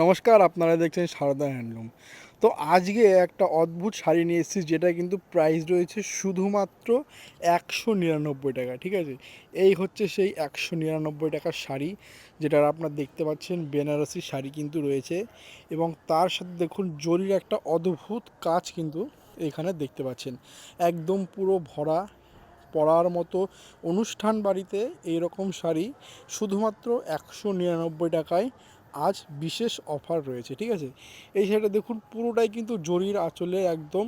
নমস্কার, আপনারা দেখছেন সারদা হ্যান্ডলুম। তো আজকে একটা অদ্ভুত শাড়ি নিয়ে এসেছি, যেটা কিন্তু প্রাইস রয়েছে শুধুমাত্র একশো নিরানব্বই টাকা, ঠিক আছে? এই হচ্ছে সেই একশো নিরানব্বই টাকার শাড়ি, যেটা আপনারা দেখতে পাচ্ছেন, বেনারসি শাড়ি কিন্তু রয়েছে। এবং তার সাথে দেখুন, জরির একটা অদ্ভুত কাজ কিন্তু এখানে দেখতে পাচ্ছেন। একদম পুরো ভরা, পরার মতো অনুষ্ঠান বাড়িতে এই রকম শাড়ি, শুধুমাত্র একশো নিরানব্বই টাকায় আজ বিশেষ অফার রয়েছে, ঠিক আছে? এই শাড়িটা দেখুন, পুরোটাই কিন্তু জরির আঁচলে একদম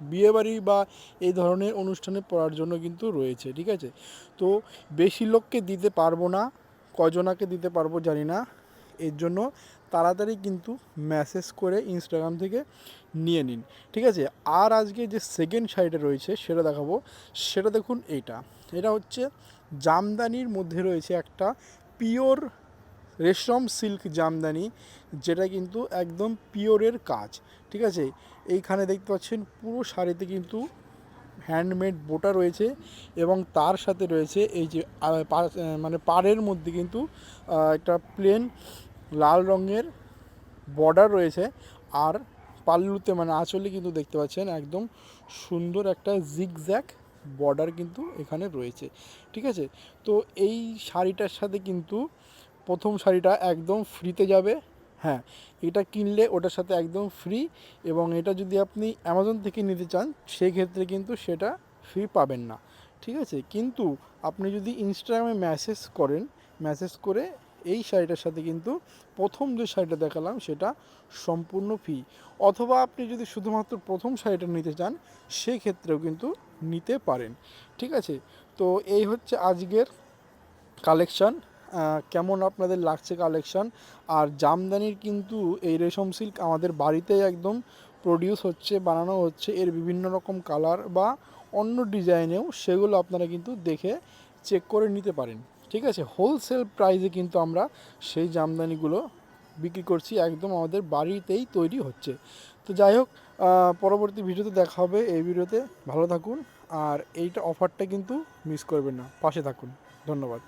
বিয়েবাড়ি বা এই ধরনের অনুষ্ঠানে পড়ার জন্য কিন্তু রয়েছে, ঠিক আছে? তো বেশি লোককে দিতে পারব না, কজনাকে দিতে পারব জানি না, এর জন্য তাড়াতাড়ি কিন্তু মেসেজ করে ইনস্টাগ্রাম থেকে নিয়ে নিন, ঠিক আছে? আর আজকে যে সেকেন্ড শাড়িটা রয়েছে সেটা দেখাবো, সেটা দেখুন এইটা। এটা হচ্ছে জামদানির মধ্যে রয়েছে একটা পিওর রেশম সিল্ক জামদানি, যেটা কিন্তু একদম পিওরের কাজ, ঠিক আছে? এইখানে দেখতে পাচ্ছেন পুরো শাড়িতে কিন্তু হ্যান্ডমেড বোটা রয়েছে এবং তার সাথে রয়েছে এই যে মানে পাড়ের মধ্যে কিন্তু একটা প্লেন লাল রঙের বর্ডার রয়েছে আর পাল্লুতে মানে আঁচলে কিন্তু দেখতে পাচ্ছেন একদম সুন্দর একটা জিগজ্যাক বর্ডার কিন্তু এখানে রয়েছে, ঠিক আছে? তো এই শাড়িটার সাথে কিন্তু প্রথম শাড়িটা একদম ফ্রিতে যাবে। হ্যাঁ এটা কিনলে ওটার সাথে একদম ফ্রি এবং এটা যদি আপনি অ্যামাজন থেকে নিতে চান সেই ক্ষেত্রে কিন্তু সেটা ফ্রি পাবেন না। ঠিক আছে? কিন্তু আপনি যদি ইনস্টাগ্রামে মেসেজ করেন মেসেজ করে এই শাড়িটার সাথে কিন্তু প্রথম যে শাড়িটা দেখালাম, সেটা সম্পূর্ণ ফ্রি অথবা আপনি যদি শুধুমাত্র প্রথম শাড়িটা নিতে চান, সেক্ষেত্রেও কিন্তু নিতে পারেন। ঠিক আছে? তো এই হচ্ছে আজকের কালেকশান কেমন আপনাদের লাগছে কালেকশান আর জামদানির কিন্তু এই রেশম সিল্ক আমাদের বাড়িতেই একদম প্রডিউস হচ্ছে, বানানো হচ্ছে। এর বিভিন্ন রকম কালার বা অন্য ডিজাইনেও সেগুলো আপনারা কিন্তু দেখে চেক করে নিতে পারেন। ঠিক আছে? হোলসেল প্রাইসে কিন্তু আমরা সেই জামদানিগুলো বিক্রি করছি, একদম আমাদের বাড়িতেই তৈরি হচ্ছে। তো যাই হোক পরবর্তী ভিডিওতে দেখা হবে। এই ভিডিওতে ভালো থাকুন, আর এইটা অফারটা কিন্তু মিস করবেন না। পাশে থাকুন। ধন্যবাদ।